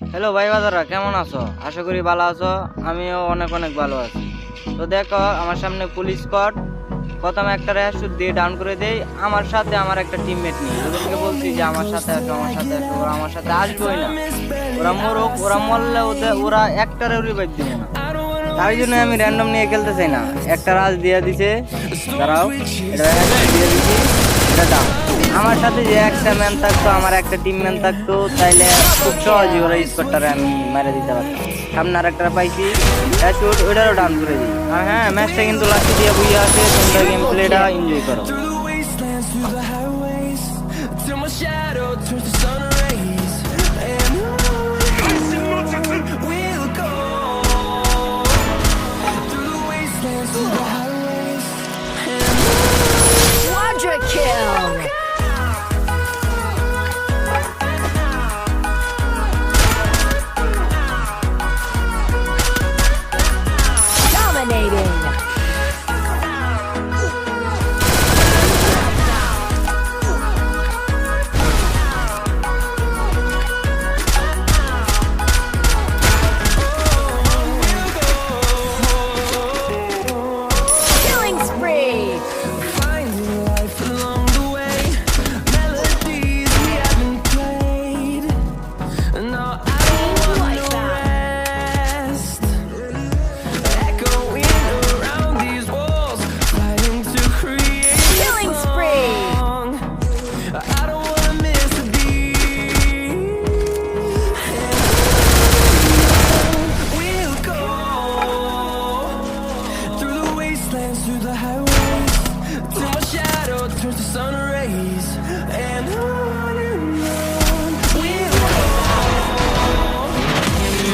Hello ভাই বাজারা কেমন আছো? আশা করি ভালো আছো, আমিও অনেক অনেক ভালো আছি। তো দেখো, আমার সামনে পুলিশ স্কট প্রথমে একটা র্যাশ দিয়ে ডাউন করে দেই, আমার সাথে আমার একটা টিমমেট নিয়ে ওদেরকে বলছি যে, আমার সাথে আসো, আমার সাথে আসো, ওরা আমার সাথে আসবোই না। ওরা মরুক, ওরা মরলে ওদের, ওরা একটারে রিভাইভ দিবে না। তাই জন্য আমি র্যান্ডম নিয়ে খেলতে চাই না। একটা রাজ দিয়ে দিছে। দাঁড়াও দিয়ে দাও আমার সাথে যে একটা ম্যান থাকতো, আমার একটা টিম ম্যান থাকতো, তাইলে খুব সহজে ওরা স্কোরটারে আমি মেরে দিতে পারতাম। সামনে আর একটা পাইছি ওইটারও ডান করে দিই। হ্যাঁ ম্যাচটা কিন্তু লাস্টে দিয়ে বুঝে আছে, তোমরা গেম প্লেটা এনজয় করো। lands through the highways. Till my shadow turns to sun rays.